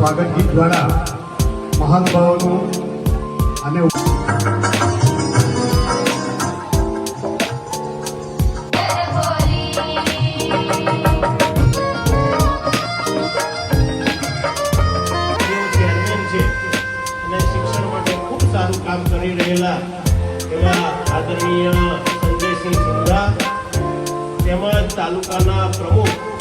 સ્વાગત ગીત દ્વારા મહાનુભાવોનું અને કામ કરી રહેલા એવા આદરણીય તેમજ તાલુકાના પ્રમુખ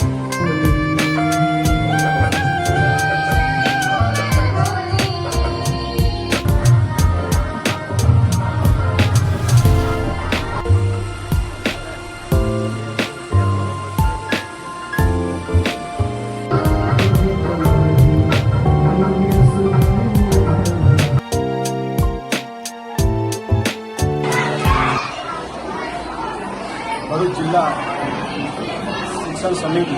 ભરૂચ જિલ્લા શિક્ષણ સમિતિ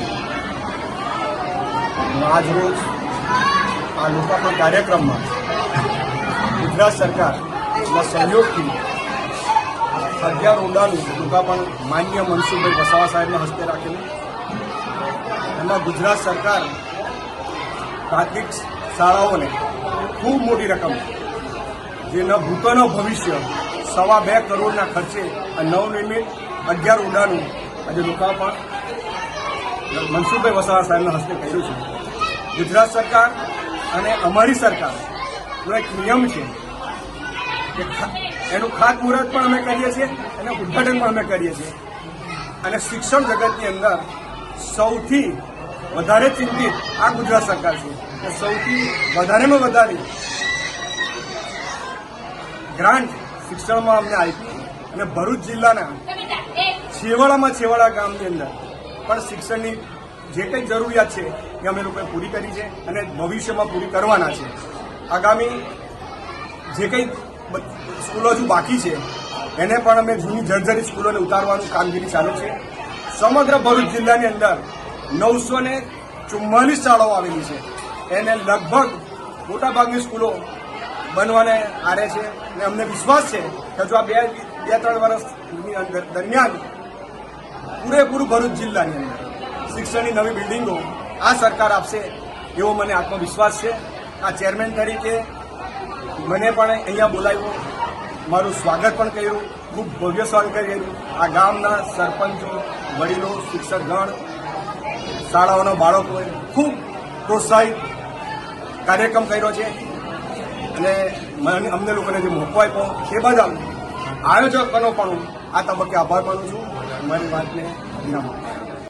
આજરોજ આ લોકાર્પણ કાર્યક્રમમાં ગુજરાત સરકારના સહયોગથી અગિયાર ઓરડાનું લોકાર્પણ માન્ય મનસુખભાઈ વસાવા સાહેબના હસ્તે રાખેલું. એમાં ગુજરાત સરકાર પ્રાથમિક શાળાઓને ખૂબ મોટી રકમ જે ન ભવિષ્ય સવા બે કરોડના ખર્ચે આ નવનિર્મિત અગિયાર ઓરડાનું આજે લોકાર્પણ મનસુખભાઈ વસાવા સાહેબના હસ્તે કર્યું છે. ગુજરાત સરકાર અને અમારી સરકાર નો એક નિયમ છે કે એનું ખાતમુહૂર્ત પણ અમે કરીએ છીએ અને ઉદ્ઘાટન પણ અમે કરીએ છીએ. અને શિક્ષણ જગતની અંદર સૌથી વધારે ચિંતિત આ ગુજરાત સરકાર છે. કે સૌથી વધારેમાં વધારે ગ્રાન્ટ શિક્ષણમાં અમને આપી અને ભરૂચ જિલ્લાના છેવાડામાં છેવાડા ગામની અંદર. પણ શિક્ષણની જે કંઈ જરૂરિયાત છે, એ અમે લોકોએ પૂરી કરી છે અને ભવિષ્યમાં પૂરી કરવાના છે. આગામી જે કંઈ સ્કૂલો હજુ બાકી છે, એને પણ અમે જૂની જર્જરી સ્કૂલોને ઉતારવાનું કામગીરી ચાલુ છે. સમગ્ર ભરૂચ જિલ્લાની અંદર નવસો ને ચુમ્માલીસ શાળાઓ આવેલી છે. એને લગભગ મોટાભાગની સ્કૂલો બનવાને આરે છે. અને અમને વિશ્વાસ છે કે જો આ બે બે, ત્રણ વર્ષની અંદર દરમિયાન પૂરેપૂરું ભરૂચ જિલ્લાની અંદર. શિક્ષણની નવી બિલ્ડિંગો આ સરકાર આપશે એવો મને આત્મવિશ્વાસ છે. આ ચેરમેન તરીકે મને પણ અહીંયા બોલાવ્યો, મારું સ્વાગત પણ કર્યું, ખૂબ ભવ્ય સ્વાગત કર્યું. આ ગામના સરપંચો, વડીલો, શિક્ષકગણ, શાળાઓના બાળકોએ ખૂબ પ્રોત્સાહિત કાર્યક્રમ કર્યો છે. અને મને અમને લોકોને જે મોકો આપ્યો, એ બદલ આયોજકોનો પણ આ તબક્કે આભાર માનું છું. મારી વાતને છું.